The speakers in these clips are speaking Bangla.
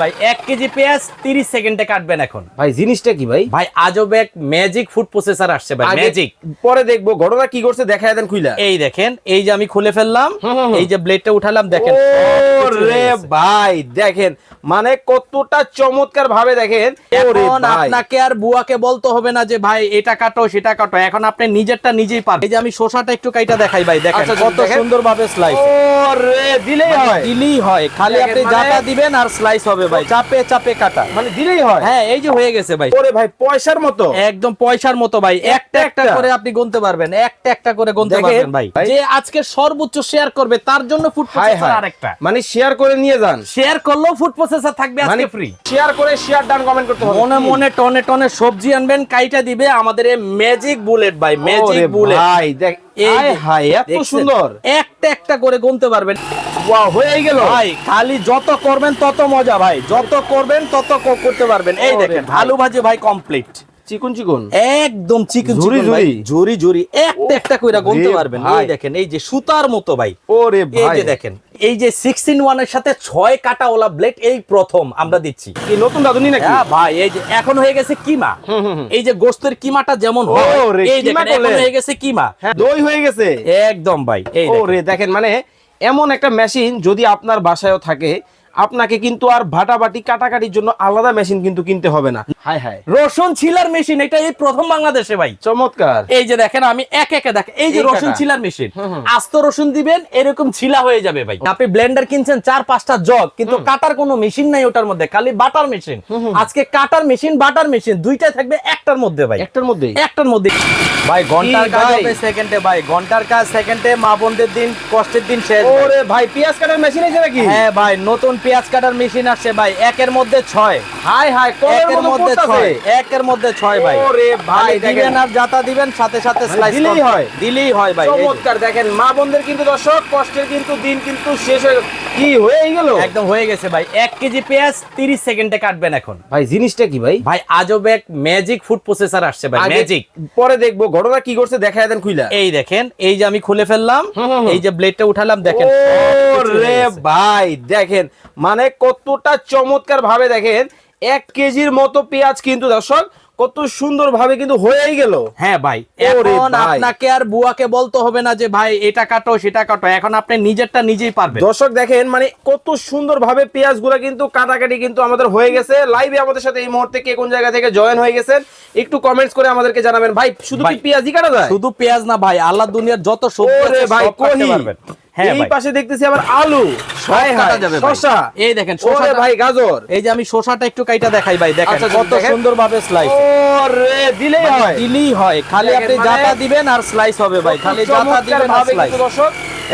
ভাই এক কেজি পেঁয়াজ তিরিশ সেকেন্ডে কাটবেন এখন। ভাই জিনিসটা কি ভাই? ভাই আজব এক ম্যাজিক ফুড প্রসেসর আসছে ভাই ম্যাজিক পরে দেখব ঘটনা কি করছে দেখায় দেন খুইলা। এই দেখেন এই যে আমি খুলে ফেললাম। এই যে ব্লেডটা উঠালাম দেখেন। রে ভাই দেখেন মানে কতটা চমৎকার ভাবে দেখেন এখন আপনাকে আর বুয়াকে বলতে হবে না যে ভাই এটা কাটো সেটা কাটো। এখন আপনি নিজেরটা নিজেই পারবেন। এই যে আমি শসাটা একটু কাইটা দেখাই ভাই দেখেন। আচ্ছা, কত সুন্দর ভাবে স্লাইস ও রে দিলেই হয়। দিলেই হয়। খালি আপনি মানে- দিবেন আর স্লাইস হবে ভাই। চাপে চাপে কাটা। মানে দিলেই হয়। হ্যাঁ এই যে হয়ে গেছে ভাই। ওরে ভাই পয়সার মতো। একদম পয়সার মতো ভাই। একটা একটা একটা। করে আপনি গুনতে পারবেন। একটা একটা করে গুনতে পারবেন ভাই। ভাই। যে আজকে সর্বোচ্চ শেয়ার করবে তার জন্য ফুড হাই প্রসেসর আরেকটা। মানে শেয়ার করে নিয়ে যান। শেয়ার করলেও ফুড প্রসেসর থাকবে মানে আজকে ফ্রি শেয়ার করে শেয়ার ডান কমেন্ট করতে হবে। মনে মনে টনে টনে সবজি আনবেন কাইটা দিবে আমাদের ম্যাজিক বুলেট ভাই ম্যাজিক বুলেট ভাই দেখ এই হাই এত সুন্দর। একটা একটা করে গুনতে পারবেন। হয়ে গেল। ভাই খালি যত করবেন তত মজা ভাই। যত করবেন তত করতে পারবেন। এই ওরে দেখেন আলু ভাজি ভাই কমপ্লিট চিকুন চিকুন? একদম চিকেন ঝুরি ভাই ঝুরি। ঝুরি ঝুরি একটা একটা কইরা গুনতে পারবেন। এই দেখেন এই যে সুতার মতো ভাই। ওরে এই যে দেখেন এই যে সিক্সটিন ওয়ানের সাথে ছয় কাটা ওলা ব্লেড এই প্রথম আমরা দিচ্ছি। কি নতুন দাদুনি নাকি? হ্যাঁ ভাই এই যে এখন হয়ে গেছে কিমা। এই যে গোস্তের কিমাটা যেমন হয় এই দেখেন এখন হয়ে গেছে কিমা। হ্যাঁ দই হয়ে গেছে। একদম ভাই এই ও দেখেন। দেখেন মানে এমন একটা মেশিন যদি আপনার বাসায়ও থাকে আপনাকে কিন্তু আর ভাটাবাটি কাটাকাটির জন্য আলাদা মেশিন কিন্তু কিনতে হবে না। Hi hi. রসুন ছিলার মেশিন এটা এই প্রথম বাংলাদেশে ভাই। চমৎকার। এই যে দেখেন আমি এক একে দেখেন এই যে রসুন ছিলার মেশিন। আস্ত রসুন দিবেন এরকম ছিলা হয়ে যাবে ভাই। আপনি ব্লেন্ডার কিনছেন চার পাঁচটা জগ কিন্তু কাটার কোনো মেশিন নাই ওটার মধ্যে খালি বাটার মেশিন। আজকে কাটার মেশিন বাটার মেশিন দুইটাই থাকবে একটার মধ্যে ভাই। একটার মধ্যে একটার মধ্যে। ভাই ঘণ্টার কাজ সেকেন্ডে ভাই। ঘণ্টার কাজ সেকেন্ডে মা বোনদের দিন কষ্টের দিন শেষ। ওরে ভাই পেঁয়াজ কাটার মেশিন আছে নাকি? হ্যাঁ ভাই নতুন পেঁয়াজ কাটার মেশিন আসছে ভাই একের মধ্যে ছয়। হাই হাই একের মধ্যে ছয় একের মধ্যে ছয় ভাই। ভাই দিবেন আর জাতা দিবেন সাথে সাথে মানে স্লাইস দিলেই হয়। দিলেই হয় ভাই চমৎকার দেখেন মা বোনদের কিন্তু দর্শক কষ্টের কিন্তু দিন কিন্তু শেষ হয়ে কি হয়ে গেল? একদম হয়ে গেছে ভাই। এক কেজি পেঁয়াজ তিরিশ সেকেন্ডে কাটবেন এখন। ভাই জিনিসটা কি ভাই? ভাই আজব এক ম্যাজিক ফুড প্রসেসর আসছে ভাই ম্যাজিক পরে দেখব ঘটনা কি করছে দেন খুইলা। এই দেখেন এই যে আমি খুলে ফেললাম। এই যে ব্লেডটা উঠালাম দেখেন। রে ভাই দেখেন মানে কতটা চমৎকার ভাবে দেখেন এক কেজির মতো পেঁয়াজ কিন্তু দর্শক কত সুন্দর ভাবে কিন্তু হয়েই গেল। হ্যাঁ ভাই এখন আপনাকে আর বুয়াকে বলতে হবে না যে ভাই এটা কাটো সেটা কাটো। এখন আপনি নিজেরটা নিজেই পারবেন। দর্শক দেখেন মানে কত সুন্দর ভাবে পেঁয়াজগুলা কিন্তু কাটাকাটি কিন্তু আমাদের হয়ে গেছে। লাইভে আমাদের সাথে এই মুহূর্তে কে কোন জায়গা থেকে জয়েন হয়ে গেছেন একটু কমেন্টস করে আমাদেরকে জানাবেন। ভাই শুধু কি পেঁয়াজই কাটা যায়? শুধু পেঁয়াজ না ভাই আল্লাহ দুনিয়ার যত সবজি ভাই কাটতে পারবেন। এই ভাই। পাশে দেখতেছি আবার আলু। শসা এই দেখেন ওরে ভাই গাজর। এই যে আমি শসাটা একটু কাইটা দেখাই ভাই দেখেন আচ্ছা, কত সুন্দর ভাবে স্লাইস ওরে দিলেই হয়। দিলেই হয়। খালি আপনি মানে- জাতা দিবেন আর স্লাইস হবে ভাই। খালি জাতা দিবেন আর স্লাইস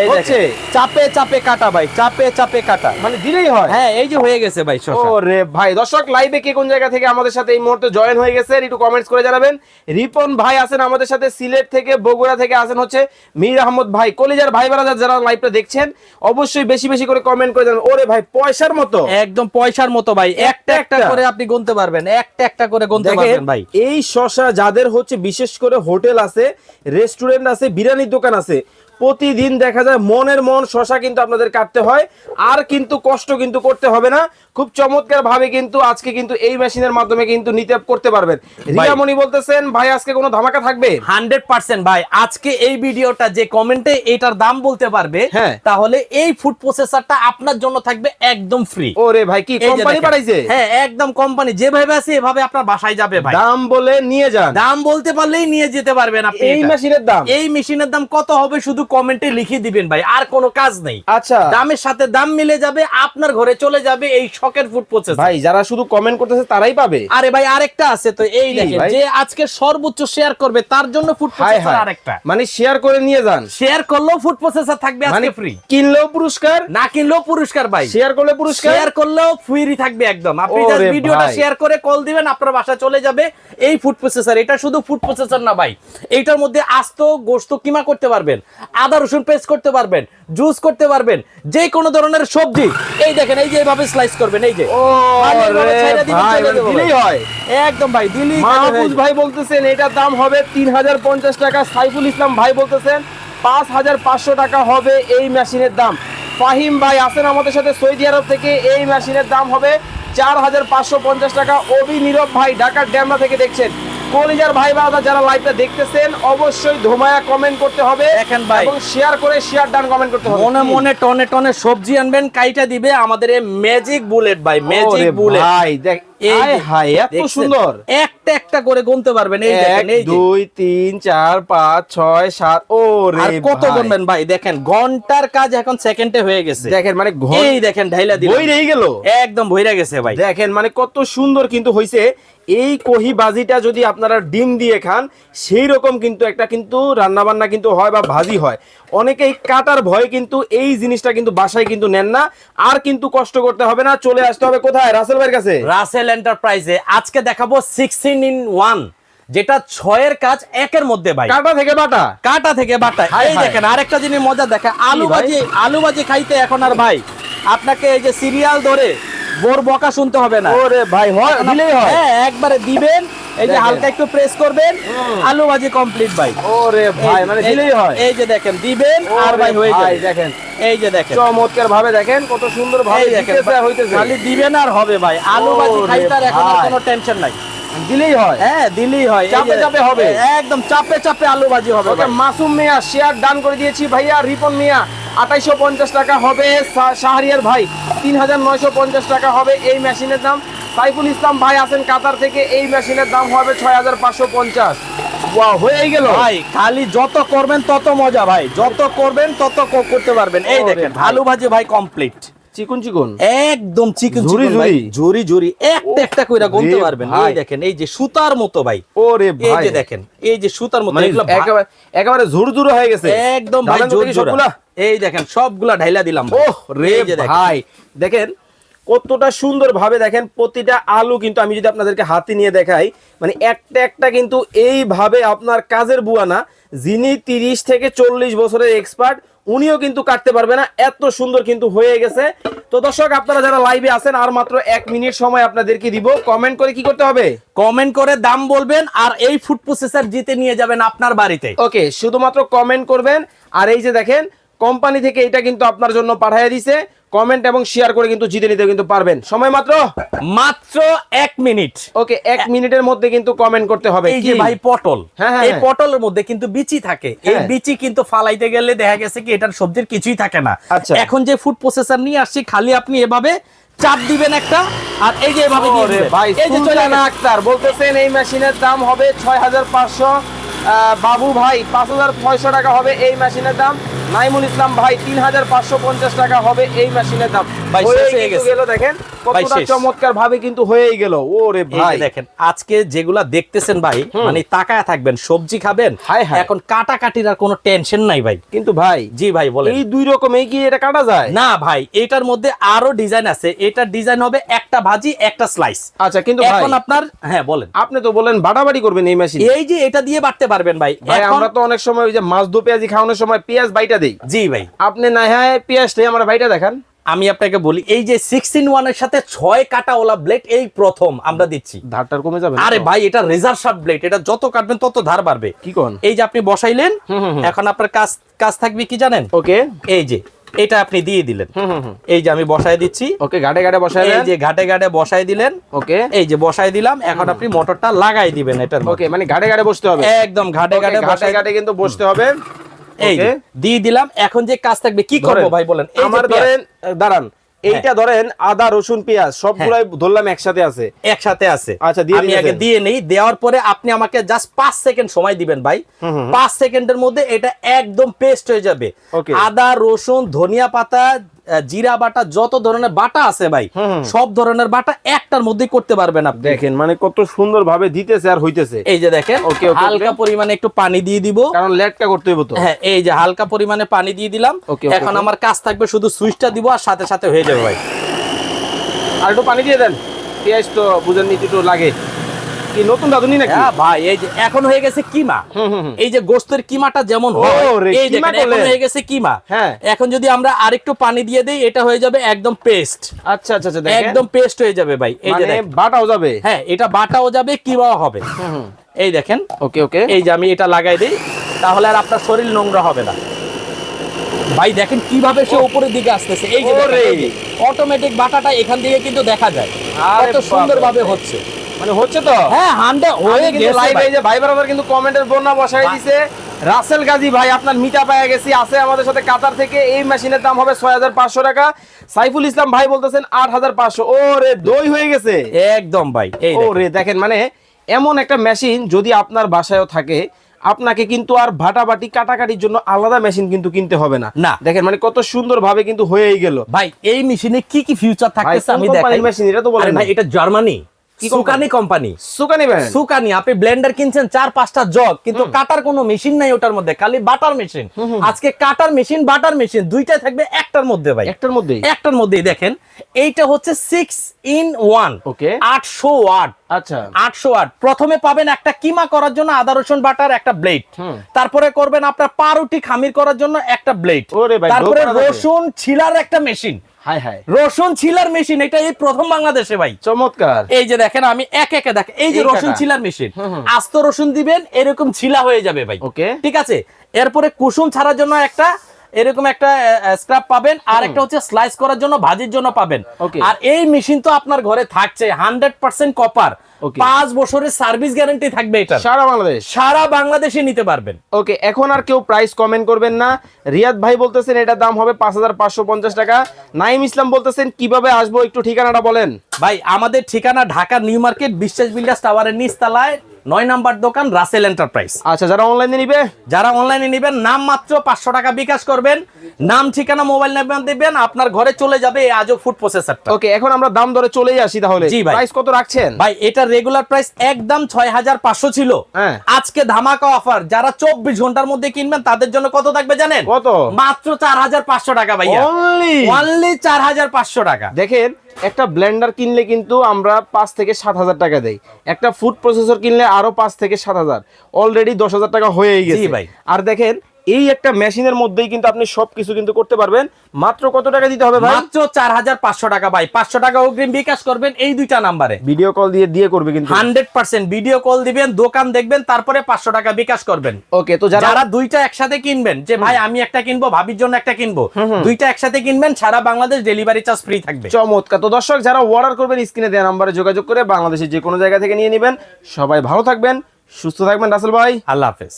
এই হচ্ছে চাপে চাপে কাটা ভাই চাপে চাপে কাটা। মানে দিলেই হয়? হ্যাঁ এই যে হয়ে গেছে ভাই ওরে ভাই দর্শক লাইভে কে কোন জায়গা থেকে আমাদের সাথে এই মুহূর্তে জয়েন হয়ে গেছেন একটু কমেন্টস করে জানাবেন। রিপন ভাই আছেন আমাদের সাথে সিলেট থেকে বগুড়া থেকে আছেন হচ্ছে মীর আহমদ ভাই। কলিজার ভাই বারাদার যারা লাইভটা দেখছেন অবশ্যই বেশি বেশি করে কমেন্ট করে জানাবেন। ওরে ভাই পয়সার মতো। একদম পয়সার মতো ভাই একটা একটা একটা। করে আপনি গুনতে পারবেন একটা একটা করে গুনতে পারবেন ভাই। এই শশা যাদের হচ্ছে বিশেষ করে হোটেল আছে রেস্টুরেন্ট আছে বিরিয়ানির দোকান আছে প্রতিদিন দেখা যায় মনের মন শশা কিন্তু আপনাদের কাটতে হয় আর কিন্তু কষ্ট কিন্তু করতে হবে না। খুব চমৎকার ভাবে কিন্তু আজকে কিন্তু এই মেশিনের মাধ্যমে কিন্তু নিতে করতে পারবেন। রিয়ামণি বলতেছেন ভাই আজকে কোনো ধামাকা থাকবে? হান্ড্রেড পার্সেন্ট ভাই। আজকে এই ভিডিওটা যে কমেন্টে এটার দাম বলতে পারবে হ্যাঁ। তাহলে এই ফুড প্রসেসরটা আপনার জন্য থাকবে একদম ফ্রি ওরে ভাই কি কোম্পানি পাঠাইছে হ্যাঁ একদম কোম্পানি যেভাবে আছে এভাবে আপনার বাসায় যাবে ভাই। দাম বলে নিয়ে যান। দাম বলতে পারলেই নিয়ে যেতে পারবেন আপনি এই মেশিনের দাম? এই মেশিনের দাম কত হবে শুধু কমেন্টে লিখে দিবেন ভাই আর কোনো কাজ নেই। আচ্ছা। দামের সাথে দাম মিলে যাবে আপনার ঘরে চলে যাবে এই শখের ফুড প্রসেস ভাই যারা শুধু কমেন্ট করতেছে তারাই পাবে। আরে ভাই আরেকটা আছে তো এই দেখেন যে আজকে সর্বোচ্চ শেয়ার করবে তার জন্য ফুড প্রসেসর আরেকটা। মানে শেয়ার করে নিয়ে যান। শেয়ার করলেও ফুড প্রসেসর থাকবে মানে আজকে ফ্রি কিনলেও পুরস্কার না কিনলেও পুরস্কার ভাই। শেয়ার করলে পুরস্কার। শেয়ার করলেও ফ্রি থাকবে একদম। আপনি জাস্ট ভিডিওটা শেয়ার করে কল দিবেন আপনার বাসা চলে যাবে এই ফুড প্রসেসর এটা শুধু ফুড প্রসেসর না ভাই এইটার মধ্যে আস্ত গোস্ত কিমা করতে পারবেন? আদা রসুন পেস্ট করতে পারবেন জুস করতে পারবেন যে কোনো ধরনের সবজি। এই দেখেন এই যে এইভাবে স্লাইস করবেন এই যে। দিলেই হয়। একদম ভাই দিলি মাহফুজ ভাই বলতেছেন এটার দাম হবে তিন হাজার পঞ্চাশ টাকা। সাইফুল ইসলাম ভাই বলতেছেন পাঁচ হাজার পাঁচশো টাকা হবে এই মেশিনের দাম। ফাহিম ভাই আছেন আমাদের সাথে সৌদি আরব থেকে এই মেশিনের দাম হবে চার হাজার পাঁচশো পঞ্চাশ টাকা। অভি নীরব ভাই ঢাকার ড্যামরা থেকে দেখছেন। কলিজার ভাই বাবা যারা লাইভটা দেখতেছেন অবশ্যই ধোমায়া কমেন্ট করতে হবে এখন ভাই। এবং শেয়ার করে শেয়ার ডান কমেন্ট করতে হবে। মনে মনে টনে টনে সবজি আনবেন কাইটা দিবে আমাদের এই ম্যাজিক বুলেট ভাই ম্যাজিক বুলেট ভাই দেখ এই হাই হায় এত সুন্দর। একটা একটা করে গুনতে পারবেন এই দেখেন এই দুই তিন চার পাঁচ ছয় সাত ও আর কত গুনবেন ভাই? দেখেন ঘণ্টার কাজ এখন সেকেন্ডে হয়ে গেছে। দেখেন মানে এই দেখেন ঢাইলা দিল রয়ে গেল। একদম ভইরা গেছে ভাই। দেখেন মানে কত সুন্দর কিন্তু হইছে। এই কহি বাজিটা যদি আপনারা ডিম দিয়ে খান সেই রকম কিন্তু একটা কিন্তু রান্না বান্না কিন্তু হয় বা ভাজি হয়। অনেকেই কাটার ভয় কিন্তু এই জিনিসটা কিন্তু বাসায় কিন্তু নেন না। আর কিন্তু কষ্ট করতে হবে না চলে আসতে হবে কোথায়? রাসেল ভাইয়ের কাছে। রাসেল এন্টারপ্রাইজে আজকে দেখাবো সিক্সটিন ইন ওয়ান যেটা ছয়ের কাজ একের মধ্যে ভাই। কাটা থেকে বাটা? কাটা থেকে বাটা। এই। দেখেন আরেকটা জিনিস মজা দেখে আলু ভাজি আলু ভাজি খাইতে এখন আর ভাই আপনাকে এই যে সিরিয়াল ধরে বোর বকা শুনতে হবে না। ওরে ভাই হয় দিলেই হয়। হ্যাঁ একবারে দিবেন এই যে হালকা একটু প্রেস করবেন আলু ভাজি কমপ্লিট ভাই। ওরে ভাই মানে দিলেই হয়। এই যে দেখেন দিবেন আর ভাই হয়ে যাবে। দেখেন। এই যে দেখেন। চমৎকার ভাবে দেখেন কত সুন্দর ভাবে দেখেন খালি দিবেন আর হবে ভাই। আলু ভাজি খাইতে আর এখন কোনো টেনশন নাই। দিলেই হয়। হ্যাঁ দিলেই হয়। চাপে চাপে হবে। একদম চাপে চাপে আলু ভাজি হবে। ওকে মাসুম মিয়া শেয়ার দান করে দিয়েছি। ভাইয়া রিপন মিয়া আঠাইশো পঞ্চাশ টাকা হবে। শাহরিয়ার ভাই তিন হাজার নয়শো পঞ্চাশ টাকা হবে। এই মেশিনের দাম। সাইফুল ইসলাম ভাই আছেন কাতার থেকে। এই মেশিনের দাম হবে ছয় হাজার পাঁচশো পঞ্চাশ। হয়েই গেল। ভাই খালি যত করবেন তত মজা ভাই। যত করবেন তত করতে পারবেন। এই দেখেন। আলু ভাজি ভাই কমপ্লিট চিকুন চিকুন? একদম চিকেন ঝুরি ঝুরি। ঝুরি ঝুরি। একটা একটা কইরা গুনতে পারবেন। এই দেখেন এই যে সুতার মতো ভাই। ওরে এই যে দেখেন এই যে সুতার মতো মানে একেবারে একেবারে হয়ে গেছে। একদম ভাই সবগুলা? এই দেখেন সবগুলা ঢাইলা দিলাম ওহ রে। ভাই। দেখেন কতটা সুন্দর ভাবে দেখেন প্রতিটা আলু কিন্তু আমি যদি আপনাদেরকে হাতে নিয়ে দেখাই মানে একটা একটা কিন্তু এইভাবে আপনার কাজের বুয়া না যিনি তিরিশ থেকে চল্লিশ বছরের এক্সপার্ট উনিও কিন্তু কাটতে পারবে না। এত সুন্দর কিন্তু হয়ে গেছে। তো দর্শক আপনারা যারা লাইভে আছেন আর মাত্র এক মিনিট সময় আপনাদেরকে দিব। কমেন্ট করে কি করতে হবে? কমেন্ট করে দাম বলবেন আর এই ফুড প্রসেসার জিতে নিয়ে যাবেন আপনার বাড়িতে। ওকে শুধুমাত্র কমেন্ট করবেন। আর এই যে দেখেন কোম্পানি থেকে এটা কিন্তু আপনার জন্য পাঠিয়ে দিছে কমেন্ট এবং শেয়ার করে কিন্তু জিতে নিতে কিন্তু পারবেন সময় মাত্র মাত্র এক মিনিট ওকে এক মিনিটের মধ্যে কিন্তু কমেন্ট করতে হবে এই কি? যে ভাই পটল হ্যাঁ, হ্যাঁ, এই হ্যাঁ। পটলের মধ্যে কিন্তু বিচি থাকে এই হ্যাঁ। বিচি কিন্তু ফালাইতে গেলে দেখা গেছে কি এটার সবজির কিছুই থাকে না আচ্ছা। এখন যে ফুড প্রসেসর নিয়ে আসছি খালি আপনি এভাবে চাপ দিবেন একটা আর এই যে এভাবে দিয়ে দিবেন। ভাই এই যে চলে গেছে। আক্তার বলতেছেন এই মেশিনের দাম হবে ছয় হাজার পাঁচশো বাবু ভাই পাঁচ হাজার ছয়শো টাকা হবে এই মেশিনের দাম। নাইমুল ইসলাম ভাই তিন হাজার পাঁচশো পঞ্চাশ টাকা হবে এই মেশিনের দাম। ভাই। গেল দেখেন। কতটা চমৎকার ভাবে কিন্তু হয়েই গেল। ওরে ভাই। দেখেন আজকে যেগুলা দেখতেছেন ভাই মানে তাকায় থাকবেন সবজি খাবেন। এখন আর কোনো টেনশন নাই ভাই। কিন্তু ভাই জি ভাই বলেন। এই দুই রকমেই কি এটা কাটা যায়? না ভাই এটার মধ্যে আরও ডিজাইন আছে। এটার ডিজাইন হবে একটা ভাজি একটা স্লাইস আচ্ছা কিন্তু এখন আপনার হ্যাঁ বলেন। আপনি তো বলেন বাড়াবাড়ি করবেন এই মেশিন এই যে এটা দিয়ে বাড়তে পারবেন ভাই। ভাই আমরা তো অনেক সময় ওই যে মাছ দো পেঁয়াজি খাওয়ানোর সময় পেঁয়াজ বাইটা দেই। জি ভাই। আপনি না হ্যাঁ পেঁয়াজটাই আমার বাইটা দেখান। আমি আপনাকে বলি এই যে সিক্সটিন ওয়ানের সাথে ছয় কাটা ওলা ব্লেড এই প্রথম আমরা দিচ্ছি। ধারটার কমে যাবে আরে ভাই এটা রেজার শার্প ব্লেড এটা যত কাটবেন তত ধার বাড়বে। কি কোন? এই যে আপনি বসাইলেন। এখন আপনার কাজ কাজ থাকবে কি জানেন? ওকে। এই যে এটা আপনি দিয়ে দিলেন। এই যে আমি বসায় দিচ্ছি। ওকে ঘাটে ঘাটে বসায় এই যে ঘাটে ঘাটে বসায় দিলেন। ওকে। এই যে বসায় দিলাম এখন আপনি মোটরটা লাগাই দিবেন এটার ওকে মানে ঘাটে ঘাটে বসতে হবে। একদম ঘাটে ঘাটে ঘাটে ঘাটে কিন্তু বসতে হবে। এই দিয়ে দিলাম এখন যে কাজ থাকবে কি করব ভাই বলেন? আমার ধরেন দাঁড়ান এইটা ধরেন আদা রসুন পেঁয়াজ সবগুলাই ধরলাম একসাথে আছে। একসাথে আছে। আচ্ছা, দিয়ে আমি আগে দিয়ে নেই দেওয়ার পরে আপনি আমাকে জাস্ট পাঁচ সেকেন্ড সময় দিবেন ভাই। পাঁচ সেকেন্ডের মধ্যে এটা একদম পেস্ট হয়ে যাবে। আদা রসুন ধনিয়া পাতা জিরা বাটা যত ধরনের বাটা আছে ভাই সব ধরনের বাটা একটার মধ্যে করতে পারবেন আপনি। দেখেন মানে কত সুন্দর ভাবে দিতেছে আর হইতেছে। এই যে দেখেন okay, হালকা. পরিমাণে একটু পানি দিয়ে দিব। কারণ লেটটা করতে হইব তো। হ্যাঁ এই যে হালকা পরিমাণে পানি দিয়ে দিলাম। এখন আমার কাজ থাকবে শুধু সুইচটা দিব আর সাথে সাথে হয়ে যাবে ভাই। আর একটু পানি দিয়ে দেন। পেঁয়াজ তো বুঝেন একটু লাগে। কি নতুন রাঁধুনি নাকি? হ্যাঁ ভাই এই যে এখন হয়ে গেছে কিমা। এই যে গোস্তের কিমাটা যেমন এই এখন হয়ে গেছে কিমা। হ্যাঁ। এখন যদি আমরা আরেকটু পানি দিয়ে দেই এটা হয়ে যাবে একদম পেস্ট। আচ্ছা আচ্ছা আচ্ছা একদম পেস্ট হয়ে যাবে ভাই এই যে মানে বাটাও যাবে। হ্যাঁ এটা বাটাও যাবে কিমাও হবে। এই দেখেন। ওকে ওকে। এই যে আমি এটা লাগাই দিই তাহলে আর আপনার শরীর নোংরা হবে না। ভাই দেখেন কীভাবে সে উপরের দিকে আসতেছে। এই যে অটোমেটিক বাটাটা এখান থেকে কিন্তু দেখা যায়। আরে কত সুন্দর ভাবে হচ্ছে। মানে হচ্ছে তো? হ্যাঁ হান্ডা হয়ে গেছে যে ভাই ব্রাদার কিন্তু কমেন্টের বন্যা বসাই দিছে। রাসেল গাজী ভাই আপনার মিটা পায়ে গেছি আছে আমাদের সাথে কাতার থেকে। এই মেশিনের দাম হবে ছয় হাজার পাঁচশো টাকা। সাইফুল ইসলাম ভাই বলতেছেন আট হাজার পাঁচশো। ও রে দই হয়ে গেছে। একদম ভাই ও রে দেখেন মানে এমন একটা মেশিন যদি আপনার বাসায়ও থাকে আপনাকে কিন্তু আর ভাটাবাটি কাটাকাটির জন্য আলাদা মেশিন কিন্তু কিনতে হবে না। না। দেখেন মানে কত সুন্দর ভাবে কিন্তু হয়েই গেল। ভাই এই মেশিনে কি কি ফিউচার থাকতেছে আমি দেখাই। machine? এটা তো বলেন ভাই। এটা জার্মানি সুকানি কোম্পানি সুকানি সুকানি আপনি ব্লেন্ডার কিনছেন চার পাঁচটা জগ কিন্তু কাটার কোনো মেশিন নাই ওটার মধ্যে খালি বাটার মেশিন আজকে কাটার মেশিন বাটার মেশিন দুইটাই থাকবে একটার মধ্যে ভাই। একটার মধ্যেই? একটার মধ্যেই দেখেন এইটা হচ্ছে সিক্স ইন ওয়ান Okay. আটশো ওয়াট আচ্ছা। আটশো ওয়াট প্রথমে পাবেন একটা কিমা করার জন্য আদা রসুন বাটার একটা ব্লেড তারপরে করবেন আপনার পাউরুটি খামির করার জন্য একটা ব্লেড তারপরে। রসুন ছিলার একটা মেশিন হাই হাই। রসুন ছিলার মেশিন এটা এই প্রথম বাংলাদেশে ভাই। চমৎকার। এই যে দেখেন আমি এক একে দেখ এই যে রসুন ছিলার মেশিন আস্ত রসুন দিবেন এরকম ছিলা হয়ে যাবে ভাই। ওকে। ঠিক আছে? এরপরে কুসুম ছাড়ার জন্য একটা এরকম একটা স্ক্রাব পাবেন আর একটা হচ্ছে স্লাইস করার জন্য ভাজির জন্য পাবেন. আর এই মেশিন তো আপনার ঘরে থাকছে হান্ড্রেড পার্সেন্ট কপার. পাঁচ বছরের সার্ভিস গ্যারান্টি থাকবে এটা সারা বাংলাদেশ? সারা বাংলাদেশে নিতে পারবেন। ওকে এখন আর কেউ প্রাইস কমেন্ট করবেন না। রিয়াদ ভাই বলতেছেন এটার দাম হবে পাঁচ হাজার পাঁচশো পঞ্চাশ টাকা। নাইম ইসলাম বলতেছেন কীভাবে আসব? একটু ঠিকানাটা বলেন। ভাই আমাদের ঠিকানা Dhaka new market Biswas builders টাওয়ারের নিচতলায়। নয় নাম্বার দোকান রাসেল এন্টারপ্রাইজ। আচ্ছা যারা অনলাইনে নিবে? যারা অনলাইনে নিবেন নাম মাত্র পাঁচশো টাকা বিকাশ করবেন। নাম ঠিকানা মোবাইল নাম্বার দিবেন আপনার ঘরে চলে যাবে এই আজও ফুড প্রসেসরটা ওকে এখন আমরা দাম ধরে চলেই আসি তাহলে। জি ভাই। প্রাইস কত রাখছেন? ভাই এটা রেগুলার প্রাইস একদম ছয় হাজার পাঁচশো ছিল। হ্যাঁ। আজকে ধামাকা অফার যারা চব্বিশ ঘণ্টার মধ্যে কিনবেন তাদের জন্য কত থাকবে জানেন? কত? মাত্র চার হাজার পাঁচশো টাকা ভাইয়া। Only? অনলি চার হাজার পাঁচশো টাকা। দেখেন একটা ব্ল্যান্ডার কিনলে কিন্তু আমরা পাঁচ থেকে সাত হাজার টাকা দেই। একটা ফুড প্রসেসর কিনলে আরও পাঁচ থেকে সাত হাজার। অলরেডি দশ হাজার টাকা হয়ে গেছে। ভাই। আর দেখেন এই একটা মেশিনের মধ্যেই কিন্তু আপনি সবকিছু কিন্তু করতে পারবেন। মাত্র কত টাকা দিতে হবে ভাই? মাত্র চার হাজার পাঁচশো টাকা ভাই। পাঁচশো টাকা অগ্রিম বিকাশ করবেন এই দুইটা নাম্বারে। ভিডিও কল দিয়ে দিয়ে করবে কিন্তু। হান্ড্রেড পার্সেন্ট ভিডিও কল দিবেন দোকান দেখবেন তারপরে পাঁচশো টাকা বিকাশ করবেন। ওকে তো যারা যারা দুইটা একসাথে কিনবেন যে ভাই আমি একটা কিনবো ভাবির জন্য একটা কিনবো দুইটা একসাথে কিনবেন সারা বাংলাদেশ ডেলিভারি চার্জ ফ্রি থাকবে। চমৎকার। তো দর্শক যারা অর্ডার করবেন স্ক্রিনে দেওয়া নাম্বারে যোগাযোগ করে বাংলাদেশের যে কোনো জায়গা থেকে নিয়ে নেবেন। সবাই ভালো থাকবেন সুস্থ থাকবেন রাসেল ভাই। আল্লাহ হাফেজ।